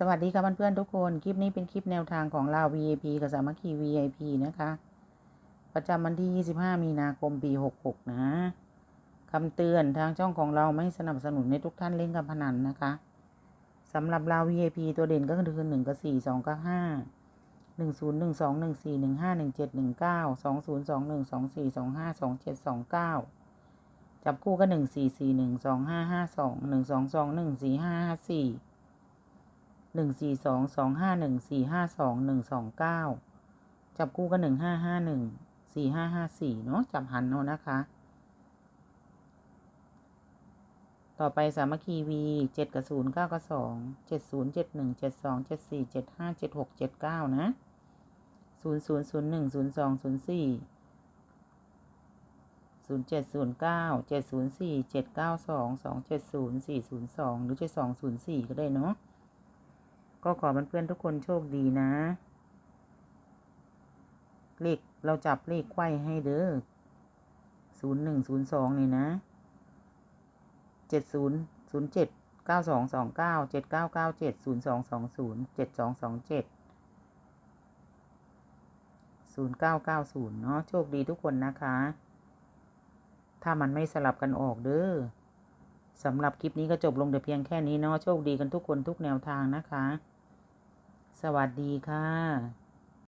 สวัสดีค่ะเพื่อนๆทุกคน คลิปนี้เป็นคลิปแนวทางของเรา VIP กับสามัคคี VIP นะคะ ประจำวันที่ 25 มีนาคม ปี 66 นะคำเตือนทางช่องของเราไม่สนับสนุนให้ทุกท่านเล่นการพนันนะคะสำหรับเรา VIP ตัวเด่นก็คือ 1 กับ 4 2 กับ 5 1 0 1 2 1 4 1 5 1 7 1 9 2 0 2 1 2 4 2 5 2 7 2 9 จับคู่ก็ 1 4 4 1 2 5 5 2 1 2 2 1 4 5 5 4 หนึ่งสี่สองสองห้าหนึ่งสี่ห้าสองหนึ่งสองเก้าจับคู่กันหนึ่งห้าห้าหนึ่งสี่ห้าห้าสี่เนาะจับหันเอานะคะ ต่อไปสามัคคีวีเจ็ดกับศูนย์เก้ากับสองเจ็ดศูนย์เจ็ดหนึ่งเจ็ดสองเจ็ดสี่เจ็ดห้าเจ็ดหกเจ็ดเก้านะศูนย์ศูนย์ศูนย์หนึ่งศูนย์สองศูนย์สี่ศูนย์เจ็ดศูนย์เก้าเจ็ดศูนย์สี่เจ็ดเก้าสองสองเจ็ดศูนย์สี่ศูนย์สองหรือเจ็ดสองศูนย์สี่ก็ได้เนาะ ก็ขอเพื่อนๆทุกคนโชคดีนะ เลขเราจับเลขไขว้ให้เด้อศูนย์หนึ่งศูนย์สองนี่นะเจ็ดศูนย์ศูนย์เจ็ดเก้าสองสองเก้าเจ็ดเก้าเก้าเจ็ดศูนย์สองสองศูนย์เจ็ดสองสองเจ็ดศูนย์เก้าเก้าศูนย์เนาะโชคดีทุกคนนะคะ ถ้ามันไม่สลับกันออกเด้อ สำหรับคลิปนี้ก็จบลงแต่เพียงแค่นี้เนาะโชคดีกันทุกคนทุกแนวทางนะคะ สวัสดีค่ะ